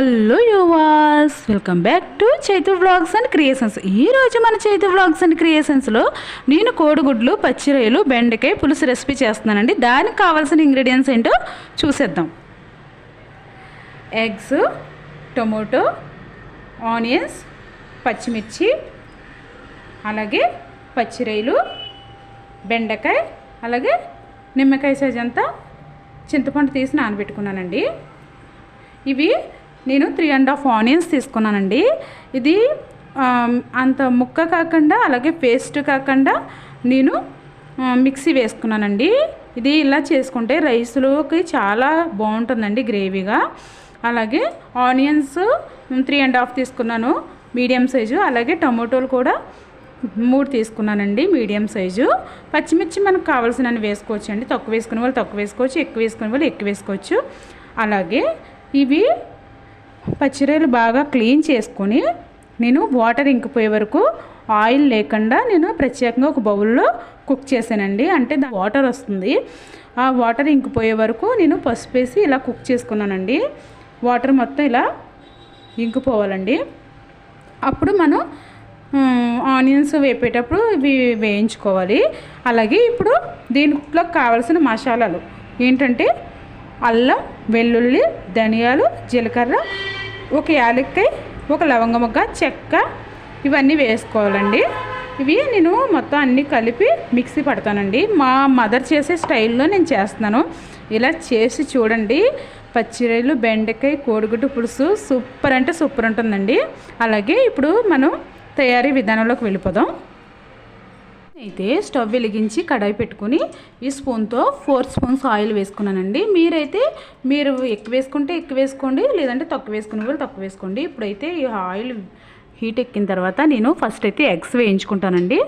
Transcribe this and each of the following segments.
Hello యువాస్ welcome back to Chaitu vlogs and creations. ఈరోజు మన Chaitu vlogs and క్రియేషన్స్లో నేను కోడిగుడ్లు పచ్చిరొయ్యలు బెండకాయ పులుసు రెసిపీ చేస్తున్నానండి. దానికి కావాల్సిన ఇంగ్రీడియంట్స్ ఏంటో చూసేద్దాం. ఎగ్స్ టొమాటో ఆనియన్స్ పచ్చిమిర్చి అలాగే పచ్చిరొయ్యలు బెండకాయ అలాగే నిమ్మకాయ సైజ్ అంతా చింతపండు తీసి నానబెట్టుకున్నానండి. ఇవి నేను త్రీ అండ్ హాఫ్ ఆనియన్స్ తీసుకున్నానండి. ఇది అంత ముక్క కాకుండా అలాగే పేస్ట్ కాకుండా నేను మిక్సీ వేసుకున్నానండి. ఇది ఇలా చేసుకుంటే రైస్లోకి చాలా బాగుంటుందండి గ్రేవీగా. అలాగే ఆనియన్స్ త్రీ అండ్ హాఫ్ తీసుకున్నాను మీడియం సైజు. అలాగే టమోటోలు కూడా మూడు తీసుకున్నానండి మీడియం సైజు. పచ్చిమిర్చి మనకు కావాల్సినవి వేసుకోవచ్చు అండి తక్కువ వేసుకునే వాళ్ళు తక్కువ వేసుకోవచ్చు ఎక్కువ వేసుకునే వాళ్ళు ఎక్కువ వేసుకోవచ్చు. అలాగే ఇవి పచ్చిరొయ్యలు బాగా క్లీన్ చేసుకొని నేను వాటర్ ఇంకిపోయే వరకు ఆయిల్ లేకుండా నేను ప్రత్యేకంగా ఒక బౌల్లో కుక్ చేశానండి. అంటే దా వాటర్ వస్తుంది. ఆ వాటర్ ఇంకిపోయే వరకు నేను పసుపు వేసి ఇలా కుక్ చేసుకున్నానండి. వాటర్ మొత్తం ఇలా ఇంకిపోవాలండి. అప్పుడు మనం ఆనియన్స్ వేపేటప్పుడు ఇవి వేయించుకోవాలి. అలాగే ఇప్పుడు దీంట్లో కావాల్సిన మసాలాలు ఏంటంటే అల్లం వెల్లుల్లి ధనియాలు జీలకర్ర ఒక యాలక్కాయ ఒక లవంగ మొగ్గ చెక్క ఇవన్నీ వేసుకోవాలండి. ఇవి నేను మొత్తం అన్నీ కలిపి మిక్సీ పడతానండి. మా మదర్ చేసే స్టైల్లో నేను చేస్తున్నాను. ఇలా చేసి చూడండి. పచ్చిరొయ్యలు బెండకాయ కోడిగుడ్డు పులుసు సూపర్ అంటే సూపర్ ఉంటుందండి. అలాగే ఇప్పుడు మనం తయారీ విధానంలోకి వెళ్ళిపోదాం. అయితే స్టవ్ వెలిగించి కడాయి పెట్టుకుని ఈ స్పూన్తో ఫోర్ స్పూన్స్ ఆయిల్ వేసుకున్నానండి. మీరైతే మీరు ఎక్కువ వేసుకుంటే ఎక్కువ వేసుకోండి లేదంటే తక్కువ వేసుకునే వాళ్ళు తక్కువ వేసుకోండి. ఇప్పుడైతే ఈ ఆయిల్ హీట్ ఎక్కిన తర్వాత నేను ఫస్ట్ అయితే ఎగ్స్ వేయించుకుంటానండి.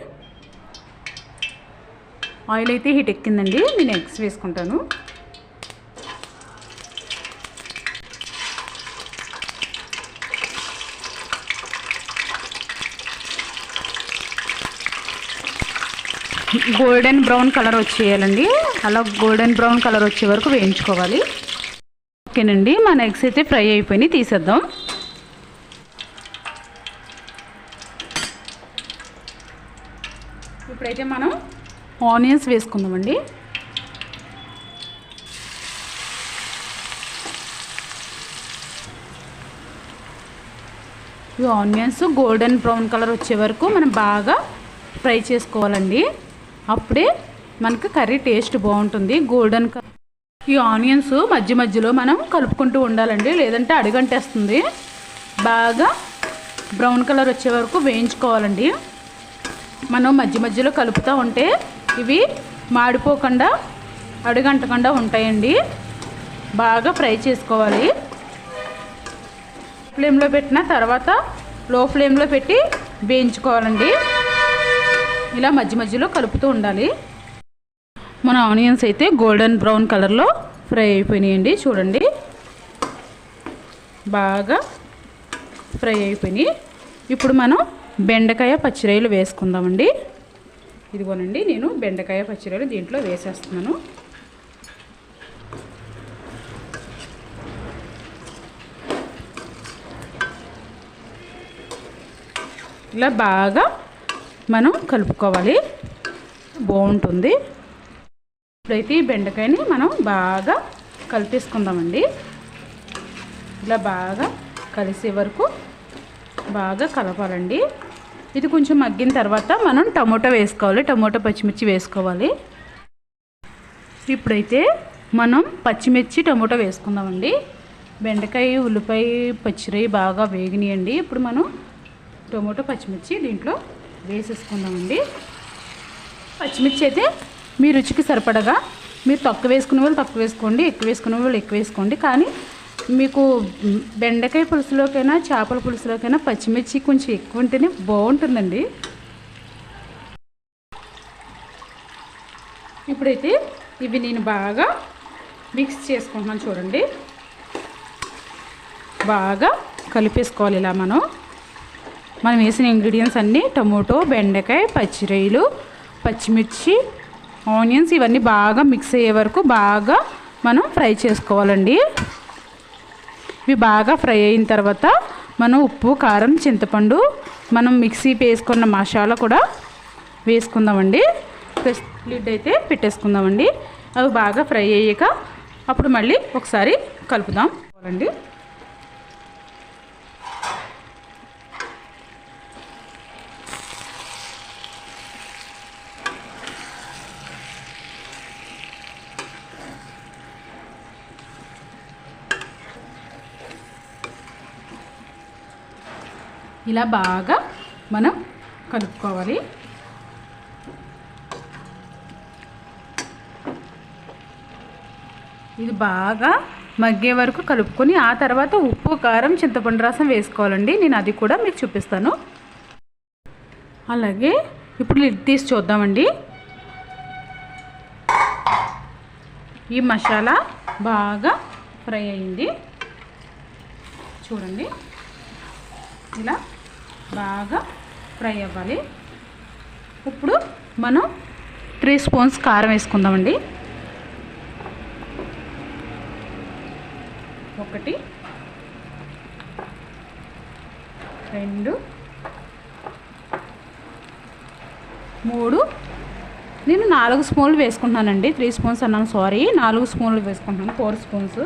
ఆయిల్ అయితే హీట్ ఎక్కిందండి నేను ఎగ్స్ వేసుకుంటాను. గోల్డెన్ బ్రౌన్ కలర్ వచ్చేయాలండి. అలా గోల్డెన్ బ్రౌన్ కలర్ వచ్చే వరకు వేయించుకోవాలి. ఓకేనండి మన ఎగ్స్ అయితే ఫ్రై అయిపోయినాయి తీసేద్దాం. ఇప్పుడైతే మనం ఆనియన్స్ వేసుకుందామండి. ఈ ఆనియన్స్ గోల్డెన్ బ్రౌన్ కలర్ వచ్చే వరకు మనం బాగా ఫ్రై చేసుకోవాలండి. అప్పుడే మనకు కర్రీ టేస్ట్ బాగుంటుంది. గోల్డెన్ కలర్ ఈ ఆనియన్స్ మధ్య మధ్యలో మనం కలుపుకుంటూ ఉండాలండి. లేదంటే అడుగంటేస్తుంది. బాగా బ్రౌన్ కలర్ వచ్చే వరకు వేయించుకోవాలండి. మనం మధ్య మధ్యలో కలుపుతూ ఉంటే ఇవి మాడిపోకుండా అడుగంటకుండా ఉంటాయండి. బాగా ఫ్రై చేసుకోవాలి. ఫ్లేమ్లో పెట్టిన తర్వాత లో ఫ్లేమ్లో పెట్టి వేయించుకోవాలండి. ఇలా మధ్య మధ్యలో కలుపుతూ ఉండాలి. మన ఆనియన్స్ అయితే గోల్డెన్ బ్రౌన్ కలర్లో ఫ్రై అయిపోయినాయండి చూడండి. బాగా ఫ్రై అయిపోయినాయి. ఇప్పుడు మనం బెండకాయ పచ్చిరాయలు వేసుకుందామండి. ఇదిగోనండి నేను బెండకాయ పచ్చిరాయలు దీంట్లో వేసేస్తున్నాను. ఇలా బాగా మనం కలుపుకోవాలి. బాగుంటుంది. ఇప్పుడైతే ఈ బెండకాయని మనం బాగా కలిపేసుకుందామండి. ఇలా బాగా కలిసే వరకు బాగా కలపాలండి. ఇది కొంచెం మగ్గిన తర్వాత మనం టమోటా వేసుకోవాలి. టమోటా పచ్చిమిర్చి వేసుకోవాలి. ఇప్పుడైతే మనం పచ్చిమిర్చి టమోటా వేసుకుందామండి. బెండకాయ ఉల్లిపాయ పచ్చిరొయ్య బాగా వేగినాయండి. ఇప్పుడు మనం టమోటా పచ్చిమిర్చి దీంట్లో వేసేసుకుందామండి. పచ్చిమిర్చి అయితే మీ రుచికి సరిపడగా మీరు తక్కువ వేసుకునే వాళ్ళు తక్కువ వేసుకోండి ఎక్కువ వేసుకునే వాళ్ళు ఎక్కువ వేసుకోండి. కానీ మీకు బెండకాయ పులుసులోకైనా చేపల పులుసులోకైనా పచ్చిమిర్చి కొంచెం ఎక్కువ ఉంటేనే బాగుంటుందండి. ఇప్పుడైతే ఇవి నేను బాగా మిక్స్ చేసుకుంటున్నాను చూడండి. బాగా కలిపేసుకోవాలి ఇలా మనం. మనం వేసిన ఇంగ్రీడియంట్స్ అన్నీ టమోటో బెండకాయ పచ్చిరొయ్యలు పచ్చిమిర్చి ఆనియన్స్ ఇవన్నీ బాగా మిక్స్ అయ్యే వరకు బాగా మనం ఫ్రై చేసుకోవాలండి. ఇవి బాగా ఫ్రై అయిన తర్వాత మనం ఉప్పు కారం చింతపండు మనం మిక్సీ వేసుకున్న మసాలా కూడా వేసుకుందామండి. లిడ్ అయితే పెట్టేసుకుందామండి. అవి బాగా ఫ్రై అయ్యాక అప్పుడు మళ్ళీ ఒకసారి కలుపుదాం. అండి ఇలా బాగా మనం కలుపుకోవాలి. ఇది బాగా మగ్గే వరకు కలుపుకొని ఆ తర్వాత ఉప్పు కారం చింతపండు రసం వేసుకోవాలండి. నేను అది కూడా మీకు చూపిస్తాను. అలాగే ఇప్పుడు లిడ్ తీసి చూద్దామండి. ఈ మసాలా బాగా ఫ్రై అయింది. చూడండి. ఇలా బాగా ఫ్రై అవ్వాలి. ఇప్పుడు మనం త్రీ స్పూన్స్ కారం వేసుకుందామండి. ఒకటి రెండు మూడు. నేను నాలుగు స్పూన్లు వేసుకుంటున్నానండి. త్రీ స్పూన్స్ అన్నాను సారీ. నాలుగు స్పూన్లు వేసుకుంటున్నాను ఫోర్ స్పూన్స్.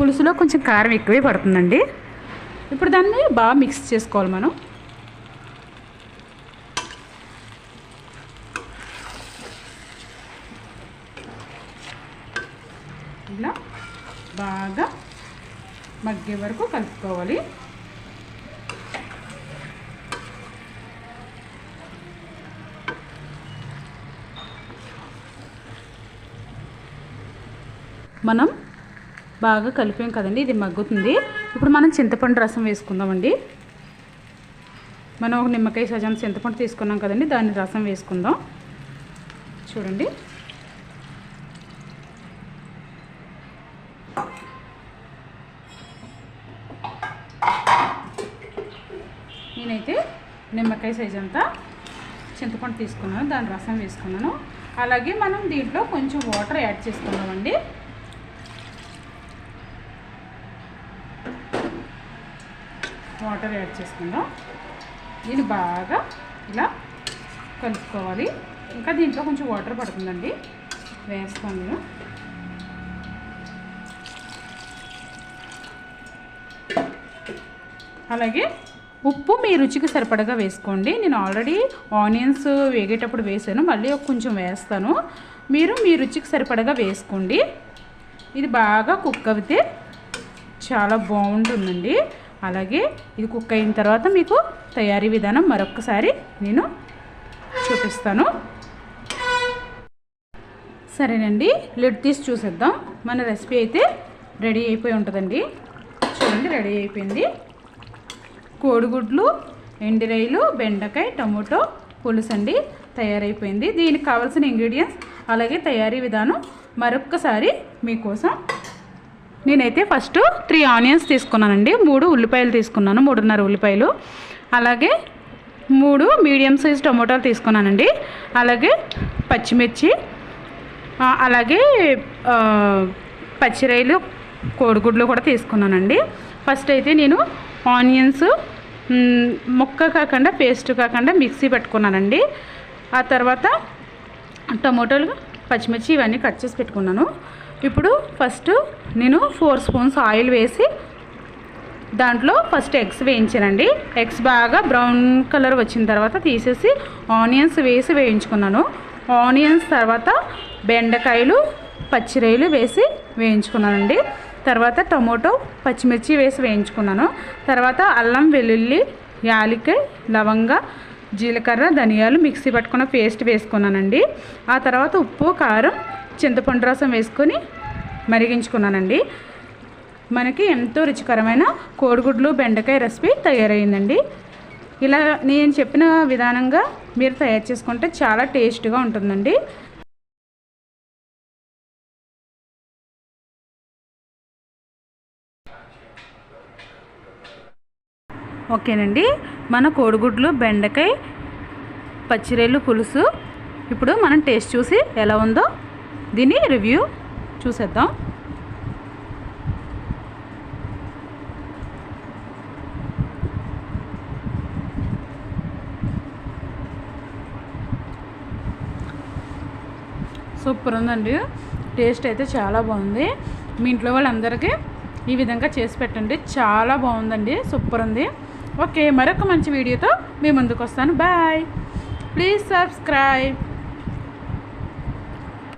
పులుసులో కొంచెం కారం ఎక్కువే పడుతుందండి. ఇప్పుడు దాన్ని బాగా మిక్స్ చేసుకోవాలి మనం. ఇలా బాగా మగ్గే వరకు కలుపుకోవాలి. మనం బాగా కలిపాం కదండి ఇది మగ్గుతుంది. ఇప్పుడు మనం చింతపండు రసం వేసుకుందామండి. మనం ఒక నిమ్మకాయ సజం చింతపండు తీసుకున్నాం కదండి దాన్ని రసం వేసుకుందాం. చూడండి. నేనైతే నిమ్మకాయ సైజ్ అంతా చింతపండు తీసుకున్నాను దాని రసం వేసుకున్నాను. అలాగే మనం దీంట్లో కొంచెం వాటర్ యాడ్ చేసుకున్నామండి వాటర్ యాడ్ చేసుకుందాం. దీన్ని బాగా ఇలా కలుపుకోవాలి. ఇంకా దీంట్లో కొంచెం వాటర్ పడుతుందండి. వేస్తాను నేను అలాగే ఉప్పు మీ రుచికి సరిపడగా వేసుకోండి. నేను ఆల్రెడీ ఆనియన్స్ వేగేటప్పుడు వేసాను. మళ్ళీ కొంచెం వేస్తాను. మీరు మీ రుచికి సరిపడగా వేసుకోండి. ఇది బాగా కుక్ అవుతే చాలా బాగుంటుందండి. అలాగే ఇది కుక్ అయిన తర్వాత మీకు తయారీ విధానం మరొకసారి నేను చూపిస్తాను. సరేనండి లిడ్ తీసి చూసేద్దాం. మన రెసిపీ అయితే రెడీ అయిపోయి ఉంటుందండి. చూడండి రెడీ అయిపోయింది. కోడిగుడ్లు ఎండిరాయిలు బెండకాయ టమోటో పులుసు అండి తయారైపోయింది. దీనికి కావాల్సిన ఇంగ్రీడియంట్స్ అలాగే తయారీ విధానం మరొక్కసారి మీకోసం నేనైతే ఫస్ట్ త్రీ ఆనియన్స్ తీసుకున్నానండి. మూడు ఉల్లిపాయలు తీసుకున్నాను మూడున్నర ఉల్లిపాయలు. అలాగే మూడు మీడియం సైజ్ టమోటాలు తీసుకున్నానండి. అలాగే పచ్చిమిర్చి అలాగే పచ్చిరాయలు కోడిగుడ్లు కూడా తీసుకున్నానండి. ఫస్ట్ అయితే నేను ఆనియన్స్ ముక్క కాకుండా పేస్ట్ కాకుండా మిక్సీ పెట్టుకున్నానండి. ఆ తర్వాత టమోటాలు పచ్చిమిర్చి ఇవన్నీ కట్ చేసి పెట్టుకున్నాను. ఇప్పుడు ఫస్ట్ నేను ఫోర్ స్పూన్స్ ఆయిల్ వేసి దాంట్లో ఫస్ట్ ఎగ్స్ వేయించానండి. ఎగ్స్ బాగా బ్రౌన్ కలర్ వచ్చిన తర్వాత తీసేసి ఆనియన్స్ వేసి వేయించుకున్నాను. ఆనియన్స్ తర్వాత బెండకాయలు పచ్చిరొయ్యలు వేసి వేయించుకున్నానండి. తర్వాత టమోటో పచ్చిమిర్చి వేసి వేయించుకున్నాను. తర్వాత అల్లం వెల్లుల్లి యాలక్కాయ లవంగ జీలకర్ర ధనియాలు మిక్సీ పట్టుకున్న పేస్ట్ వేసుకున్నానండి. ఆ తర్వాత ఉప్పు కారం చింతపండు రసం వేసుకొని మరిగించుకున్నానండి. మనకి ఎంతో రుచికరమైన కోడిగుడ్లు బెండకాయ రెసిపీ తయారైందండి. ఇలా నేను చెప్పిన విధానంగా మీరు తయారు చేసుకుంటే చాలా టేస్ట్గా ఉంటుందండి. ఓకేనండి. మన కోడిగుడ్లు బెండకాయ పచ్చిరేలు పులుసు ఇప్పుడు మనం టేస్ట్ చూసి ఎలా ఉందో దీని రివ్యూ చూసేద్దాం. సూపర్ ఉందండి. టేస్ట్ అయితే చాలా బాగుంది. మీ ఇంట్లో వాళ్ళందరికీ ఈ విధంగా చేసి పెట్టండి. చాలా బాగుందండి. సూపర్ ఉంది. ఓకే మరొక మంచి వీడియోతో మీ ముందుకు వస్తాను బాయ్. Please subscribe.